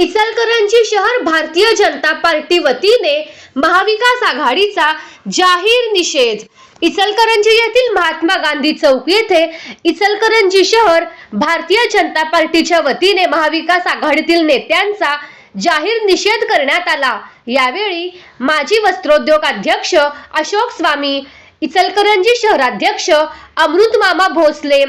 इचलकरांची शहर भारतीय जनता पार्टी वतीने महाविकास आघाडीचा जाहीर निषेध. इचलकरंजी येथील महात्मा गांधी चौक येथे इचलकरंजी शहर भारतीय जनता पार्टीच्या वतीने महाविकास आघाडीतील नेत्यांचा जाहीर निषेध करण्यात आला. यावेळी माजी वस्त्रोद्योग अध्यक्ष अशोक स्वामी इचलकरंजी शहराध्यक्ष अमृत मामा भोसले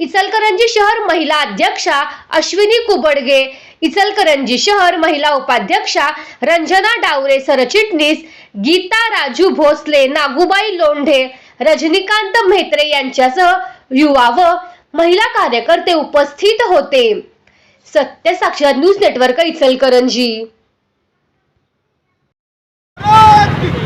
इचलकरंजी शहर महिला अध्यक्षा अश्विनी कुबडगे इचलकरंजी शहर महिला उपाध्यक्षा रंजना डावरे सरचिटणीस गीता राजू भोसले नागूबाई लोंढे रजनीकांत म्हेत्रे यांच्यासह युवा व महिला कार्यकर्ते उपस्थित होते. सत्य साक्षात न्यूज नेटवर्क इचलकरंजी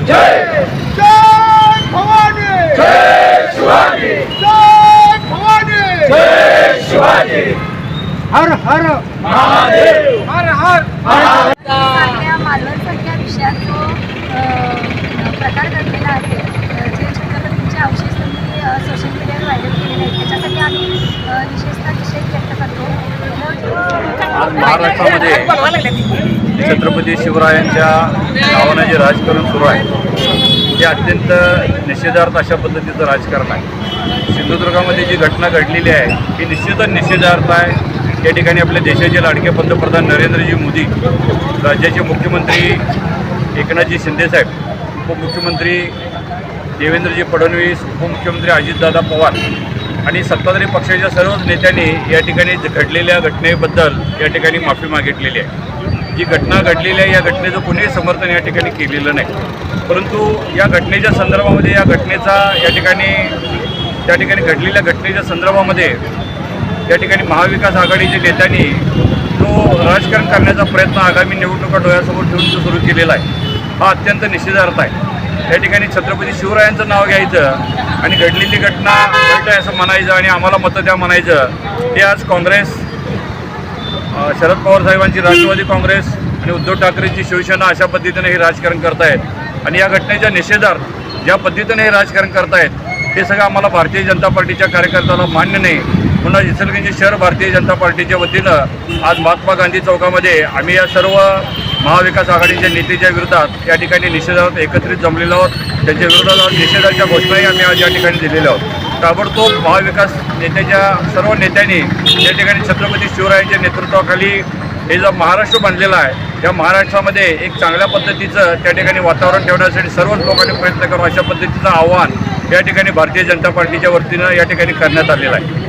जय जय भवानी जय शिवाजी जय भवानी जय शिवाजी हर हर मालवणसारख्या विषयात जो प्रकार घडलेला जे छत्रपतींचे अवशेष त्यांनी सोशल मीडियावर व्हायरल केलेले आहेत त्याच्यासाठी आम्ही विशेषतः निषेध व्यक्त करतो आज महाराष्ट्रामध्ये छत्रपती शिवरायांच्या नावानं जे राजकारण सुरू आहे ते अत्यंत निषेधार्थ अशा पद्धतीचं राजकारण आहे. सिंधुदुर्गामध्ये जी घटना घडलेली आहे ही निश्चितच निषेधार्थ आहे. या ठिकाणी आपल्या देशाचे लाडके पंतप्रधान नरेंद्रजी मोदी राज्याचे मुख्यमंत्री एकनाथजी शिंदेसाहेब उपमुख्यमंत्री देवेंद्रजी फडणवीस उपमुख्यमंत्री अजितदादा पवार आणि सत्ताधारी पक्षाच्या सर्वच नेत्यांनी या ठिकाणी घडलेल्या घटनेबद्दल या ठिकाणी माफी मागितलेली आहे. जी घटना घडलेली आहे या घटनेचं कुणीही समर्थन या ठिकाणी केलेलं नाही. परंतु या घटनेच्या संदर्भामध्ये या घटनेचा या ठिकाणी त्या ठिकाणी घडलेल्या घटनेच्या संदर्भामध्ये या ठिकाणी महाविकास आघाडीच्या नेत्यांनी तो राजकारण करण्याचा प्रयत्न आगामी निवडणुका डोळ्यासमोर ठेवून तो सुरू केलेला आहे. हा अत्यंत निषेधार्थ आहे. या ठिकाणी छत्रपती शिवरायांचं नाव घ्यायचं आणि घडलेली घटना घडलं आहे असं म्हणायचं आणि आम्हाला मतं द्या म्हणायचं हे आज काँग्रेस शरद पवार साहेबांची राष्ट्रवादी काँग्रेस आणि उद्धव ठाकरेंची शिवसेना अशा पद्धतीने हे राजकारण करतायत. आणि या घटनेच्या निषेधार्थ ज्या पद्धतीने हे राजकारण करतायत हे सगळं आम्हाला भारतीय जनता पार्टीच्या कार्यकर्त्याला मान्य नाही. पुन्हा इचलकरंजी शहर भारतीय जनता पार्टीच्या वतीनं आज महात्मा गांधी चौकामध्ये आम्ही या सर्व महाविकास आघाडीच्या नेतेच्या विरोधात या ठिकाणी निषेधात एकत्रित जमलेलो आहोत. त्यांच्या विरोधात निषेधाच्या घोषणाही आम्ही आज या ठिकाणी दिलेल्या आहोत. ताबडतोब महाविकास नेत्याच्या सर्व नेत्यांनी या ठिकाणी छत्रपती शिवरायांच्या नेतृत्वाखाली हे जो महाराष्ट्र बनलेला आहे या महाराष्ट्रामध्ये एक चांगल्या पद्धतीचं त्या ठिकाणी वातावरण ठेवण्यासाठी सर्वच लोकांनी प्रयत्न करावा अशा पद्धतीचं आव्हान या ठिकाणी भारतीय जनता पार्टीच्या वतीनं या ठिकाणी करण्यात आलेलं आहे.